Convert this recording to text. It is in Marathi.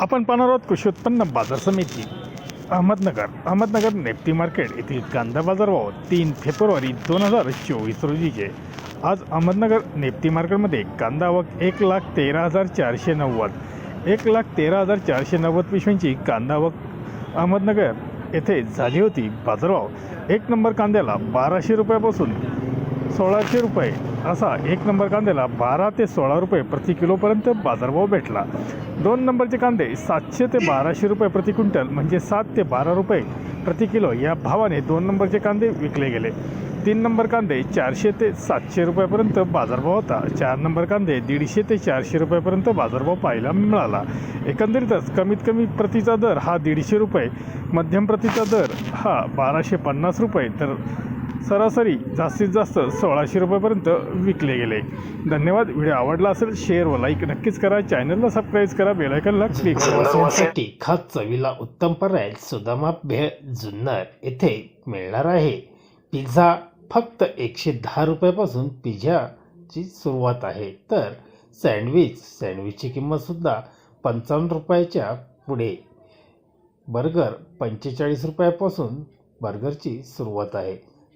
आपण पाहणार आहोत कृषी उत्पन्न बाजार समिती. अहमदनगर अहमदनगर नेप्टी मार्केट येथील कांदा बाजार भाव तीन फेब्रुवारी दोन हजार चोवीस रोजीचे आज अहमदनगर नेप्टी मार्केटमध्ये कांदा आवक एक लाख तेरा हजार चारशे नव्वद. एक लाख तेरा हजार चारशे नव्वद पिशव्यांची कांदा आवक अहमदनगर येथे झाली होती. बाजारभाव एक नंबर कांद्याला बाराशे रुपयापासून सोळाशे रुपये. असा एक नंबर कांद्याला बारा ते सोळा रुपये प्रति किलोपर्यंत बाजारभाव भेटला. दोन नंबरचे कांदे सातशे ते बाराशे रुपये प्रति क्विंटल म्हणजे सात ते बारा रुपये प्रति किलो या भावाने दोन नंबरचे कांदे विकले गेले. तीन नंबर कांदे चारशे ते सातशे रुपयापर्यंत बाजारभाव होता. चार नंबर कांदे दीडशे ते चारशे रुपयापर्यंत बाजारभाव पाहायला मिळाला. एकंदरीतच कमीत कमी प्रतीचा दर हा दीडशे रुपये मध्यम प्रतीचा दर हा बाराशे पन्नास रुपये तर सरासरी जास्तीत जास्त सोळाशे रुपयापर्यंत विकले गेले. धन्यवाद. व्हिडिओ आवडला असेल शेअर व लाईक नक्कीच करा. चॅनलला सबस्क्राईब करा. बेलायकनला क्लिक करा. खास चवीला उत्तम पर्याय सुदामा भेळ जुन्नर येथे मिळणार आहे. पिझ्झा फक्त एकशे दहा रुपयापासून पिझ्झाची सुरुवात आहे. तर सँडविच सँडविचची किंमतसुद्धा पंचावन्न रुपयाच्या पुढे. बर्गर पंचेचाळीस रुपयापासून बर्गरची सुरुवात आहे.